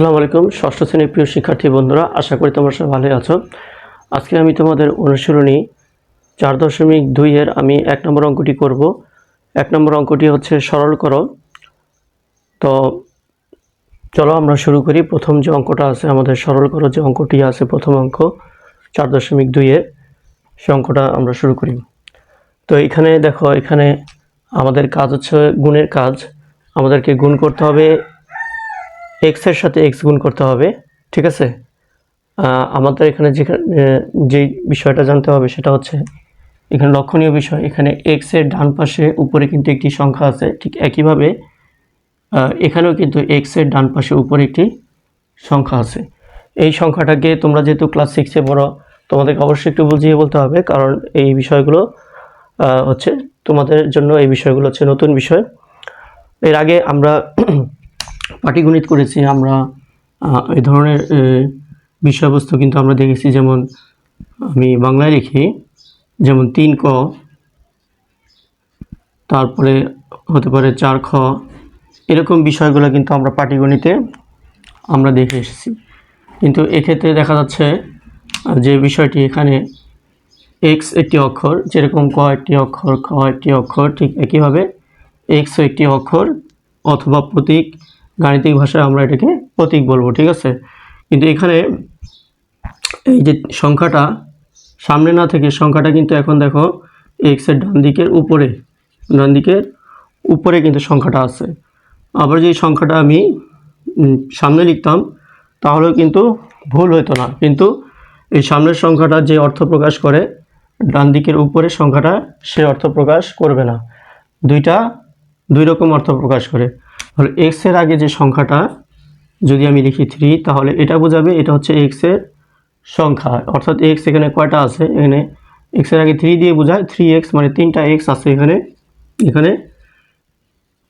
আসসালামু আলাইকুম, ষষ্ঠ শ্রেণির প্রিয় শিক্ষার্থী বন্ধুরা, আশা করি তোমরা সবাই ভালোই আছো। আজকে আমি তোমাদের অনুশীলনী চার দশমিক দুইয়ের আমি এক নম্বর অঙ্কটি করব। এক নম্বর অঙ্কটি হচ্ছে সরল করো তো চলো আমরা শুরু করি। প্রথম যে অঙ্কটা আছে, আমাদের সরল করো যে অঙ্কটি আছে, প্রথম অঙ্ক চার দশমিক দুইয়ের সে অঙ্কটা আমরা শুরু করি। তো এখানে দেখো, এখানে আমাদের কাজ হচ্ছে গুণের কাজ। আমাদেরকে গুণ করতে হবে এক্সের সাথে এক্স গুণ করতে হবে, ঠিক আছে? আমাদের এখানে যেখানে যে বিষয়টা জানতে হবে সেটা হচ্ছে, এখানে লক্ষণীয় বিষয়, এখানে এক্সের ডান পাশে উপরে কিন্তু একটি সংখ্যা আছে, ঠিক একইভাবে এখানেও কিন্তু এক্সের ডান পাশে উপরে একটি সংখ্যা আছে। এই সংখ্যাটাকে তোমরা যেহেতু ক্লাস সিক্সে পড়ো, তোমাদেরকে অবশ্যই একটু বুঝিয়ে বলতে হবে, কারণ এই বিষয়গুলো হচ্ছে তোমাদের জন্য এই বিষয়গুলো হচ্ছে নতুন বিষয়। এর আগে আমরা পাটিগণিত করেছি, আমরা এই ধরনের বিষয়বস্তু কিন্তু আমরা দেখেছি, যেমন আমি বাংলায় লিখি, যেমন তিন ক, তারপরে হতে পারে চার খ, এরকম বিষয়গুলো কিন্তু আমরা পাটিগণিতে আমরা দেখে এসেছি। কিন্তু এক্ষেত্রে দেখা যাচ্ছে, যে বিষয়টি এখানে এক্স একটি অক্ষর, যেরকম ক একটি অক্ষর, খ একটি অক্ষর, ঠিক একইভাবে এক্স একটি অক্ষর অথবা প্রতীক গাণিতিক ভাষায় আমরা এটাকে প্রতীক বলব, ঠিক আছে? কিন্তু এখানে এই যে সংখ্যাটা সামনে না থেকে, সংখ্যাটা কিন্তু এখন দেখো এক্সের ডান দিকের উপরে, ডান দিকের উপরে কিন্তু সংখ্যাটা আছে। আবার যে সংখ্যাটা আমি সামনে লিখতাম, তাহলেও কিন্তু ভুল হতো না। কিন্তু এই সামনের সংখ্যাটা যে অর্থ প্রকাশ করে, ডান দিকের উপরে সংখ্যাটা সে অর্থ প্রকাশ করবে না। দুইটা দুই রকম অর্থ প্রকাশ করে। তাহলে এক্সের আগে যে সংখ্যাটা, যদি আমি লিখি থ্রি তাহলে এটা বোঝাবে এটা হচ্ছে এক্সের সংখ্যা। অর্থাৎ এক্স এখানে কয়টা আছে? এখানে এক্সের আগে থ্রি দিয়ে বোঝায় থ্রি এক্স মানে তিনটা এক্স আছে এখানে। এখানে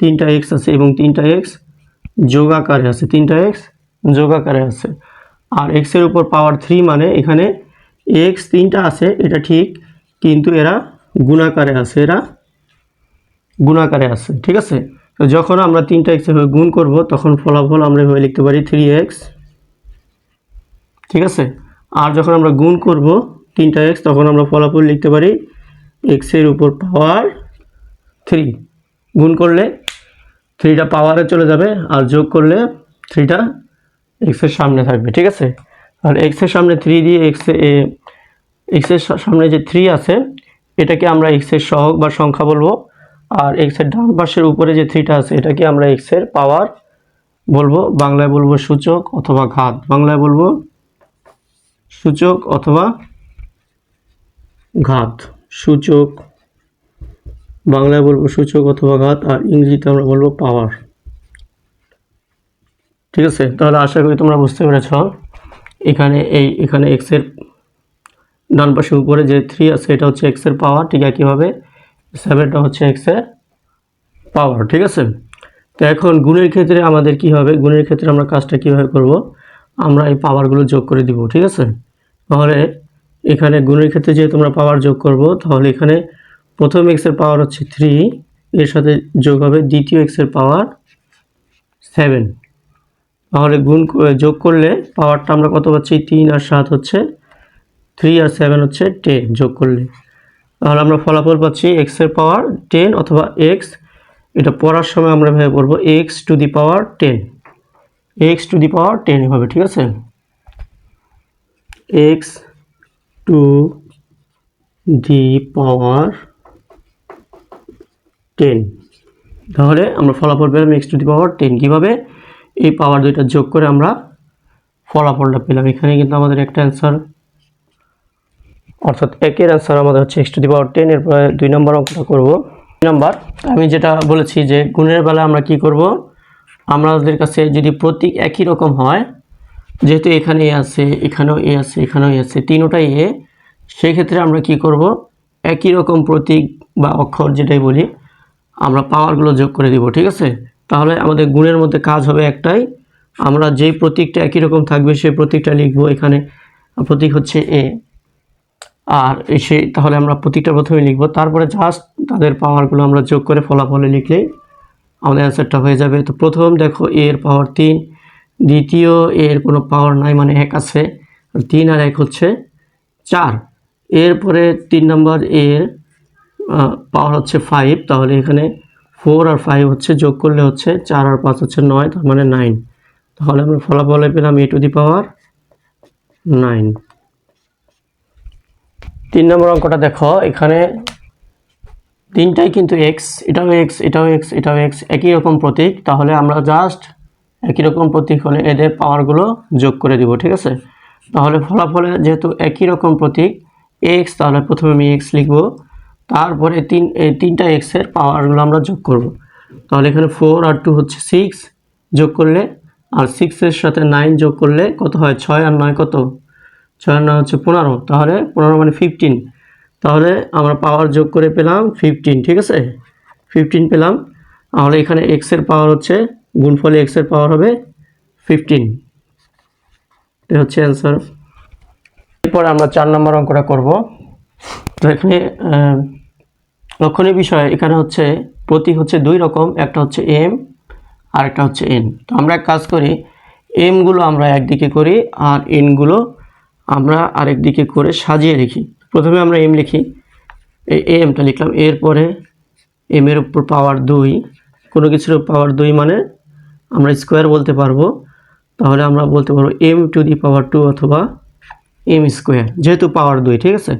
তিনটা এক্স আছে এবং তিনটা এক্স যোগাকারে আছে। তিনটা এক্স যোগাকারে আছে। আর এক্সের উপর পাওয়ার থ্রি মানে এখানে এক্স তিনটা আছে, এটা ঠিক, কিন্তু এরা গুণাকারে আছে, এরা গুণাকারে আছে, ঠিক আছে? তো যখন আমরা তিনটা এক্স এভাবে গুণ করব, তখন ফলাফল আমরা এভাবে লিখতে পারি থ্রি এক্স ঠিক আছে? আর যখন আমরা গুণ করব তিনটা এক্স তখন আমরা ফলাফল লিখতে পারি এক্সের উপর পাওয়ার থ্রি গুণ করলে থ্রিটা পাওয়ারে চলে যাবে, আর যোগ করলে থ্রিটা এক্সের সামনে থাকবে, ঠিক আছে? আর এক্সের সামনে থ্রি দিয়ে এক্স এক্সের সামনে যে থ্রি আছে, এটাকে আমরা এক্সের সহগ বা সংখ্যা বলব। আর এক্সের ডান পাশের উপরে যে থ্রিটা আছে, এটাকে আমরা এক্সের পাওয়ার বলব। বাংলায় বলব সূচক অথবা ঘাত। বাংলায় বলব সূচক অথবা ঘাত। সূচক, বাংলায় বলব সূচক অথবা ঘাত আর ইংরেজিতে আমরা বলব পাওয়ার ঠিক আছে? তাহলে আশা করি তোমরা বুঝতে পেরেছ। এখানে এই, এখানে এক্সের ডান পাশে উপরে যে থ্রি আছে, এটা হচ্ছে এক্সের পাওয়ার ঠিক একইভাবে। সেভেনটা হচ্ছে এক্সের পাওয়ার ঠিক আছে? তো এখন গুণের ক্ষেত্রে আমাদের কি হবে? গুণের ক্ষেত্রে আমরা কাজটা কীভাবে করব? আমরা এই পাওয়ারগুলো যোগ করে দিব, ঠিক আছে? তাহলে এখানে গুণের ক্ষেত্রে যেহেতু আমরা পাওয়ার যোগ করব, তাহলে এখানে প্রথম এক্সের পাওয়ার হচ্ছে থ্রি এর সাথে যোগ হবে দ্বিতীয় এক্সের পাওয়ার সেভেন তাহলে গুণ যোগ করলে পাওয়ারটা আমরা কত পাচ্ছি? তিন আর সাত হচ্ছে থ্রি আর সেভেন হচ্ছে টেন যোগ করলে। তাহলে আমরা ফলাফল পাচ্ছি এক্সের পাওয়ার টেন অথবা এক্স এটা পড়ার সময় আমরা ভেবে পড়ব x to the power ten x to the power ten হবে, ঠিক আছে? X to the power ten তাহলে আমরা ফলাফল পেলাম x to the power ten কীভাবে? এই পাওয়ার দুইটা যোগ করে আমরা ফলাফলটা পেলাম। এখানে কিন্তু আমাদের একটা অ্যান্সার অর্থাৎ একের অ্যান্সার আমাদের হচ্ছে x to the power ten দুই নম্বর অঙ্কটা করব। দুই নম্বর, আমি যেটা বলেছি যে গুণের বেলা আমরা কি করব? আমাদের কাছে যদি প্রতীক একই রকম হয়, যেহেতু এখানে এ আছে, এখানেও এ আছে, এখানেও এ আছে, তিনোটাই এ সেই ক্ষেত্রে আমরা কি করব? একই রকম প্রতীক বা অক্ষর যেটাই বলি, আমরা পাওয়ারগুলো যোগ করে দিব, ঠিক আছে? তাহলে আমাদের গুণের মধ্যে কাজ হবে একটাই, আমরা যেই প্রতীকটা একই রকম থাকবে, সেই প্রতীকটা লিখব এখানে, প্রতীক হচ্ছে এ। আর এই সেই তাহলে আমরা প্রতিটা প্রথমে লিখব। তারপরে জাস্ট তাদের পাওয়ারগুলো আমরা যোগ করে ফলাফলে লিখলে আমাদের অ্যান্সারটা হয়ে যাবে। তো প্রথম দেখো এর পাওয়ার তিন, দ্বিতীয় এর কোনো পাওয়ার নাই মানে এক আছে। তিন আর এক হচ্ছে চার। এরপরে তিন নম্বর এর পাওয়ার হচ্ছে ফাইভ তাহলে এখানে ফোর আর ফাইভ হচ্ছে, যোগ করলে হচ্ছে চার আর পাঁচ হচ্ছে নয়, তার মানে নাইন তাহলে আমরা ফলাফলে পেলাম এ টু দি পাওয়ার নাইন তিন নম্বর অঙ্কটা দেখো, এখানে তিনটাই কিন্তু এক্স এটাও এক্স এটাও এক্স এটাও এক্স একই রকম প্রতীক। তাহলে আমরা জাস্ট একই রকম প্রতীক হলে এদের পাওয়ারগুলো যোগ করে দিব, ঠিক আছে? তাহলে ফলাফলে যেহেতু একই রকম প্রতীক এক্স তাহলে প্রথমে আমি এক্স লিখব, তারপরে তিন এই তিনটা এক্সের পাওয়ারগুলো আমরা যোগ করব। তাহলে এখানে ফোর আর টু হচ্ছে সিক্স যোগ করলে, আর সিক্সের সাথে নাইন যোগ করলে কত হয়? ছয় আর নয় কত? ছয় নয় হচ্ছে পনেরো, তাহলে পনেরো মানে ফিফটিন তাহলে আমরা পাওয়ার যোগ করে পেলাম ফিফটিন ঠিক আছে? ফিফটিন পেলাম। তাহলে এখানে এক্সের পাওয়ার হচ্ছে, গুণফলে এক্সের পাওয়ার হবে ফিফটিন এটা হচ্ছে অ্যান্সার এরপর আমরা চার নম্বর অঙ্কটা করব। তো এখানে লক্ষণীয় বিষয়, এখানে হচ্ছে প্রতীক হচ্ছে দুই রকম, একটা হচ্ছে এম আর একটা হচ্ছে এন তো আমরা এক কাজ করি এমগুলো আমরা একদিকে করি, আর এনগুলো আমরা আরেক দিকে করে সাজিয়ে লিখি। প্রথমে আমরা এম লিখি। এই এমটা লিখলাম। এরপরে এম এর উপর পাওয়ার দুই। কোনো কিছুর পাওয়ার দুই মানে আমরা স্কোয়ার বলতে পারব। তাহলে আমরা বলতে পারব m to the power two অথবা এম স্কোয়ার যেহেতু পাওয়ার দুই, ঠিক আছে?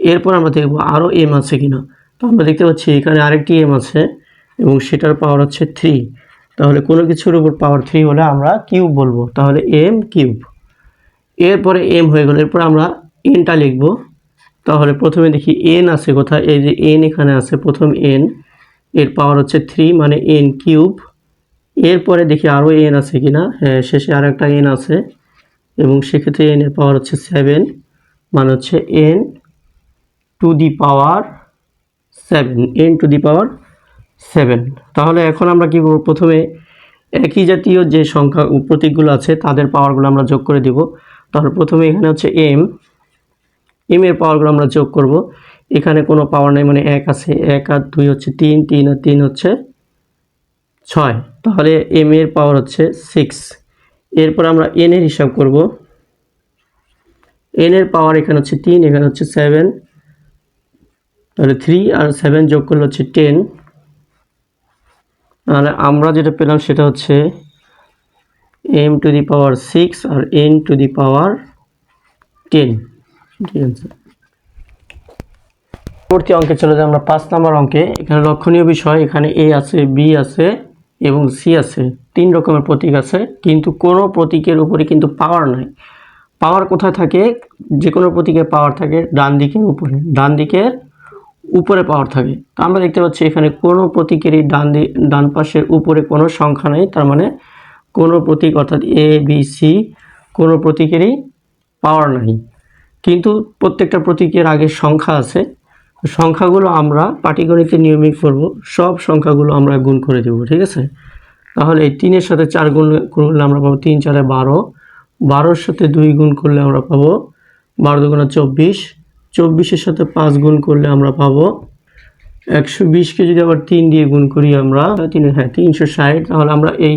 এরপর আমরা দেখব আরও এম আছে কি না তো আমরা দেখতে পাচ্ছি এখানে আরেকটি এম আছে এবং সেটার পাওয়ার হচ্ছে থ্রি তাহলে কোনো কিছুর উপর পাওয়ার থ্রি হলে আমরা কিউব বলব। তাহলে এম কিউব এরপরে এম হয়ে গেল। এরপর আমরা এনটা লিখব। তাহলে প্রথমে দেখি এন আছে কোথায়? এই যে এন এখানে আছে, প্রথম এন এর পাওয়ার হচ্ছে থ্রি মানে এন কিউব এরপরে দেখি আরও এন আছে কিনা। হ্যাঁ শেষে আর একটা এন আছে। এবং সেক্ষেত্রে এন এর পাওয়ার হচ্ছে সেভেন মানে হচ্ছে n to the power seven n to the power seven তাহলে এখন আমরা কি প্রথমে একই জাতীয় যে সংখ্যা, প্রতীকগুলো আছে, তাদের পাওয়ারগুলো আমরা যোগ করে দিব। তাহলে প্রথমে এখানে হচ্ছে এম এম এর পাওয়ারগুলো আমরা যোগ করব। এখানে কোনো পাওয়ার নেই মানে এক আছে। এক আর দুই হচ্ছে তিন তিন আর তিন হচ্ছে ছয়। তাহলে এম এর পাওয়ার হচ্ছে সিক্স এরপর আমরা এন এর হিসাব করব। এন এর পাওয়ার এখানে হচ্ছে তিন, এখানে হচ্ছে সেভেন তাহলে থ্রি আর সেভেন যোগ করলে হচ্ছে টেন তাহলে আমরা যেটা পেলাম সেটা হচ্ছে the power six R n to the power ten ঠিক আছে। পরবর্তী অঙ্কে চলে যাই আমরা পাঁচ নম্বর অঙ্কে। এখানে লক্ষণীয় বিষয়, এখানে এ আছে বি আছে এবং সি আছে। তিন রকমের প্রতীক আছে, কিন্তু কোনো প্রতীকের উপরে কিন্তু পাওয়ার নাই। পাওয়ার কোথায় থাকে? যে কোনো প্রতীকের পাওয়ার থাকে ডান দিকের উপরে। ডান দিকের উপরে পাওয়ার থাকে। তো আমরা দেখতে পাচ্ছি এখানে কোনো প্রতীকেরই ডান ডান পাশের উপরে কোনো সংখ্যা নেই, তার মানে কোনো প্রতীক অর্থাৎ এ বি সি কোনো প্রতীকেরই পাওয়ার নাই। কিন্তু প্রত্যেকটা প্রতীকের আগে সংখ্যা আছে। সংখ্যাগুলো আমরা পাটিগণিতে নিয়মিত করব। সব সংখ্যাগুলো আমরা গুণ করে দেব, ঠিক আছে? তাহলে এই তিনের সাথে চার গুণ করলে আমরা পাবো তিন চারে বারো। বারোর সাথে দুই গুণ করলে আমরা পাবো বারো দুগুণা চব্বিশ। চব্বিশের সাথে পাঁচ গুণ করলে আমরা পাবো একশো বিশকে যদি আবার তিন দিয়ে গুণ করি আমরা, তিন হ্যাঁ তিনশো ষাট। তাহলে আমরা এই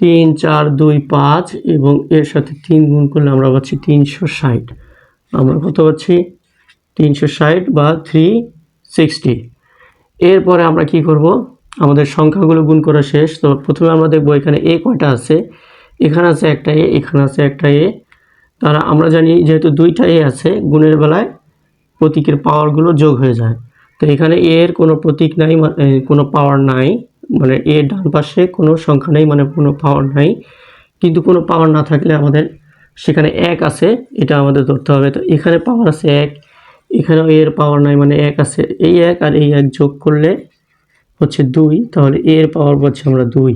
তিন, চার, দুই, পাঁচ এবং এর সাথে তিন গুণ করলে আমরা পাচ্ছি তিনশো ষাট। আমরা কত পাচ্ছি? তিনশো ষাট বা থ্রি সিক্সটি। এরপরে আমরা কি করব? আমাদের সংখ্যাগুলো গুণ করা শেষ। তো প্রথমে আমরা দেখব এখানে এ কয়টা আছে? এখানে আছে একটা এ, এখানে আছে একটা এ। তারা আমরা জানি যেহেতু দুইটা এ আছে, গুণের বেলায় প্রতীকের পাওয়ারগুলো যোগ হয়ে যায়। তো এখানে এর কোনো প্রতীক নাই মা- কোনো পাওয়ার নাই। মানে এ ডান পাশে কোনো সংখ্যা নেই মানে কোনো পাওয়ার নাই। কিন্তু কোনো পাওয়ার না থাকলে আমাদের সেখানে এক আছে, এটা আমাদের ধরতে হবে। তো এখানে পাওয়ার আছে এক, এখানেও এর পাওয়ার নাই মানে এক আছে। এই এক আর এই এক যোগ করলে হচ্ছে দুই, তাহলে এর পাওয়ার পাচ্ছি আমরা দুই।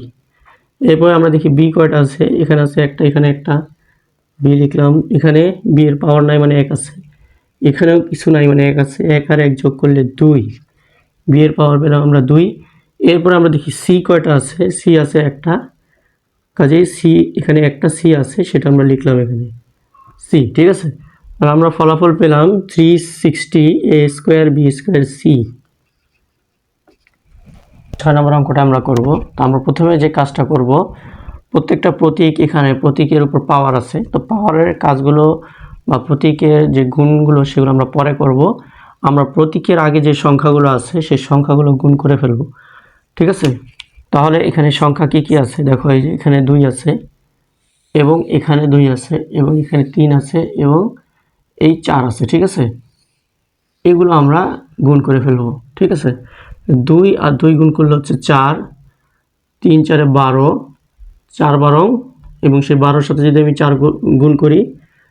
এরপরে আমরা দেখি বি কয়টা আছে? এখানে আছে একটা, এখানে একটা। বি লিখলাম, এখানে বি এর পাওয়ার নাই মানে এক আছে। এখানেও কিছু নাই মানে এক আছে। এক আর এক যোগ করলে দুই। বি এর পাওয়ার পেলাম আমরা দুই। এরপর আমরা দেখি সি কয়টা আছে? সি আছে একটা। কাজেই সি এখানে একটা সি আছে, সেটা আমরা লিখলাম এখানে। সি ঠিক আছে? আর আমরা ফলাফল পেলাম three sixty a square b square c ছয় নম্বর অঙ্কটা আমরা করব। তো আমরা প্রথমে যে কাজটা করব, প্রত্যেকটা প্রতীক এখানে, প্রতীকের উপর পাওয়ার আছে। তো পাওয়ারের কাজগুলো বা প্রতীকের যে গুণগুলো, সেগুলো আমরা পরে করব। আমরা প্রতীকের আগে যে সংখ্যাগুলো আছে, সেই সংখ্যাগুলো গুণ করে ফেলব। ঠিক আছে? তাহলে এখানে সংখ্যা কি কি আছে? দেখো, এই যে এখানে দুই আছে এবং এখানে দুই আছে এবং এখানে তিন আছে এবং এই চার আছে, ঠিক আছে? এগুলো আমরা গুণ করে ফেলব, ঠিক আছে? দুই আর দুই গুণ করলে হচ্ছে চার। তিন চারে বারো, চার বারং এবং সেই বারোর সাথে যদি আমি চার গুণ করি,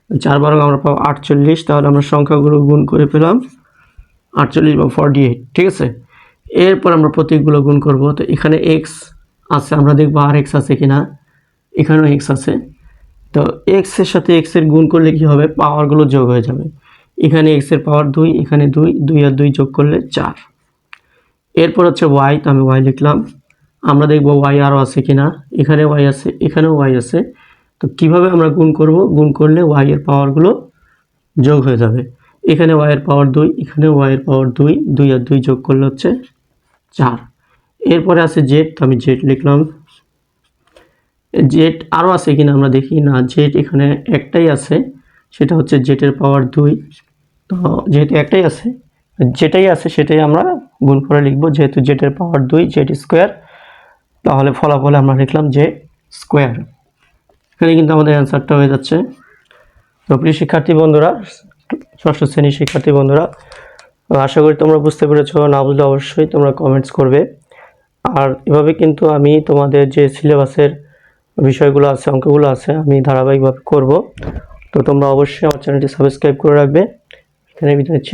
চার বারং আমরা পাবো আটচল্লিশ, তাহলে আমরা সংখ্যাগুলো গুণ করে পেলাম আটচল্লিশ বা ফর্টি এইট ঠিক আছে? এরপর আমরা প্রতীকগুলো গুণ করব। তো এখানে এক্স আছে, আমরা দেখব আর এক্স আছে কিনা। এখানেও এক্স আছে। তো এক্সের সাথে এক্সের গুণ করলে কি হবে? পাওয়ারগুলো যোগ হয়ে যাবে। এখানে এক্সের পাওয়ার দুই, এখানে দুই দুই আর দুই যোগ করলে চার। এরপর হচ্ছে ওয়াই তো আমি ওয়াই লিখলাম। আমরা দেখব ওয়াই আরও আছে কিনা। এখানে ওয়াই আছে, এখানেও ওয়াই আছে। তো কীভাবে আমরা গুণ করব? গুণ করলে ওয়াই এর পাওয়ারগুলো যোগ হয়ে যাবে। এখানে ওয়াই এর পাওয়ার দুই এখানে ওয়াই এর পাওয়ার দুই দুই আর দুই যোগ করলে হচ্ছে চার। এরপরে আছে জেড, তো আমি জেড লিখলাম। জেড আরও আছে কিনা আমরা দেখি না। জেড এখানে একটাই আছে, সেটা হচ্ছে জেটের পাওয়ার দুই। তো যেহেতু একটাই আছে, যেটাই আছে সেটাই আমরা গুণ করে লিখব। যেহেতু জেটের পাওয়ার দুই, জেড স্কোয়ার, তাহলে ফলাফলে আমরা লিখলাম যে স্কোয়ার। এখানে কিন্তু আমাদের অ্যান্সারটা হয়ে যাচ্ছে। তো প্রিয় শিক্ষার্থী বন্ধুরা, ষষ্ঠ শ্রেণির শিক্ষার্থী বন্ধুরা আশা করি তোমরা বুঝতে পেরেছ, না বুঝলে অবশ্যই তোমরা কমেন্টস করবে। আর এভাবে কিন্তু আমি তোমাদের যে সিলেবাসের বিষয়গুলো আছে, অঙ্কগুলো আছে, আমি ধারাবাহিকভাবে করব। তো তোমরা অবশ্যই আমার চ্যানেলটি সাবস্ক্রাইব করে রাখবে। এখানে বিদায় নিচ্ছি